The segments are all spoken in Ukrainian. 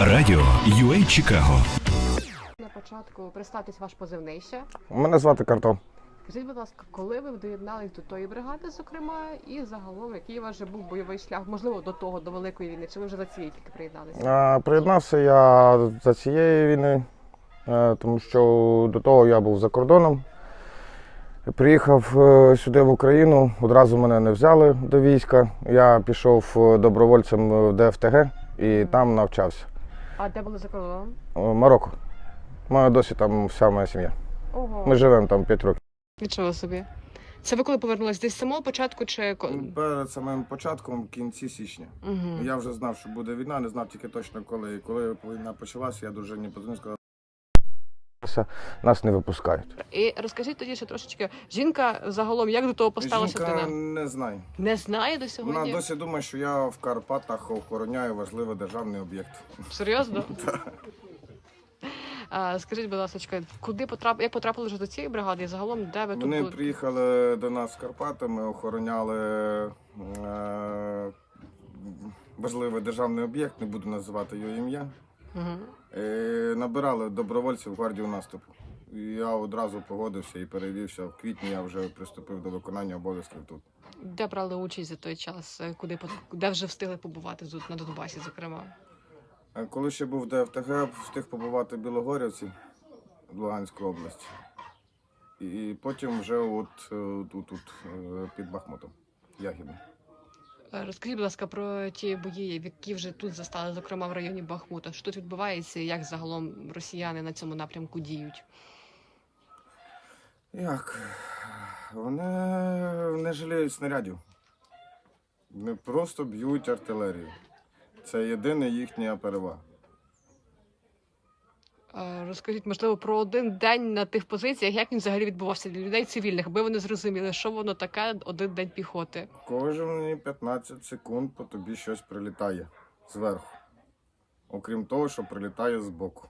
Радіо UA Чикаго. На початку представтесь ваш позивний ще. Мене звати Картон. Скажіть, будь ласка, коли ви доєднались до тої бригади, зокрема, і загалом, який у вас вже був бойовий шлях, можливо, до того, до Великої війни, чи ви вже за цією тільки приєдналися? А, Приєднався я за цієї війни, е, тому що до того я був за кордоном. Приїхав е, сюди в Україну, одразу мене не взяли до війська. Я пішов е, добровольцем в ДФТГ і там навчався. А де були за кордоном? Е, Марокко. Маю досі там вся моя сім'я. Ого. Ми живемо там 5 років. Нічого собі. Це ви коли повернулись десь з самого початку чи Перед самим початком, в кінці січня. Угу. Я вже знав, що буде війна, не знав тільки точно коли. І коли війна почалася, я дружині подзвонив, сказав, нас не випускають. І розкажіть тоді ще трошечки. Жінка загалом як до того поставилася Жінка до не знає. Не знає до Вона досі думає, що я в Карпатах охороняю важливий державний об'єкт. Серйозно? А, скажіть, будь ласка, куди потрап... як потрапили вже до цієї бригади і загалом де ви тут Вони приїхали до нас в Карпати, ми охороняли е- важливий державний об'єкт, не буду називати його ім'я. Угу. Набирали добровольців гвардію наступу. І я одразу погодився і перевівся. В квітні я вже приступив до виконання обов'язків тут. Де брали участь за той час? Е, Куди де вже встигли побувати тут на Донбасі, зокрема? Е, Коли ще був ДФТГ, встиг побувати в Білогорівці, в Луганській області. І потім вже от тут, тут під Бахмутом, Ягідно. Е, Розкажіть, будь ласка, про ті бої, які вже тут застали, зокрема в районі Бахмута. Що тут відбувається, і як загалом росіяни на цьому напрямку діють? Як? Вони не жаліють снарядів. Вони просто б'ють артилерію. Це єдина їхня перевага. Розкажіть, можливо, про один день на тих позиціях, як він взагалі відбувався для людей цивільних, аби вони зрозуміли, що воно таке один день піхоти. Кожні 15 секунд по тобі щось прилітає зверху. Окрім того, що прилітає збоку.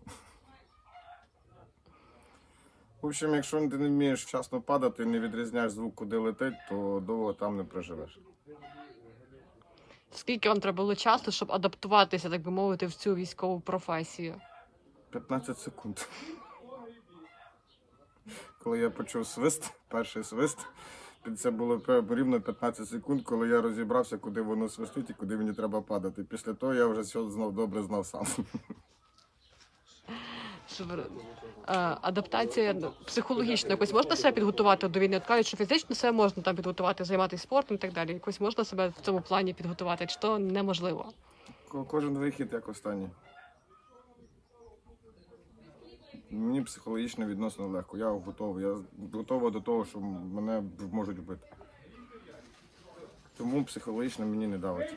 В общем, якщо ти не вмієш вчасно падати не відрізняєш звук, куди летить, то довго там не проживеш. Скільки вам треба було часу, щоб адаптуватися, так би мовити, в цю військову професію? 15 секунд. Коли я почув свист, перший свист, під це було рівно 15 секунд, коли я розібрався, куди воно свистить і куди мені треба падати. Після того я вже все знав добре знав сам. Е, Адаптація психологічно якось можна себе підготувати до війни? От кажуть, що фізично себе можна там підготувати, займатися спортом і так далі. Якось можна себе в цьому плані підготувати, чи то неможливо? Кожен вихід як останній. Мені психологічно відносно легко. Я готовий. Я готовий до того, що мене можуть вбити. Тому психологічно мені не давить.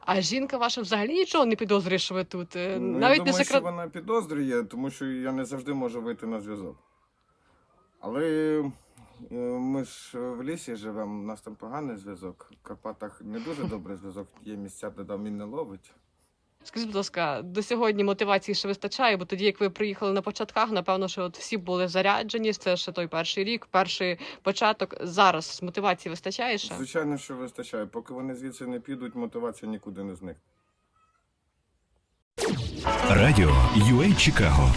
А жінка ваша взагалі нічого не підозрює, що ви тут. Е, Ну, Навіть я не думаю, секрет. що вона підозрює, тому що я не завжди можу вийти на зв'язок. Але е, ми ж в лісі живемо, у нас там поганий зв'язок. В Карпатах не дуже добрий зв'язок, є місця, де там він не ловить. Скажіть, будь ласка, до сьогодні мотивації ще вистачає, бо тоді, як ви приїхали на початках, напевно, що от всі були заряджені. Це ще той перший рік, перший початок. Зараз мотивації вистачає ще? Звичайно, що вистачає. Поки вони звідси не підуть, мотивація нікуди не зникне. Радіо UA Чикаго.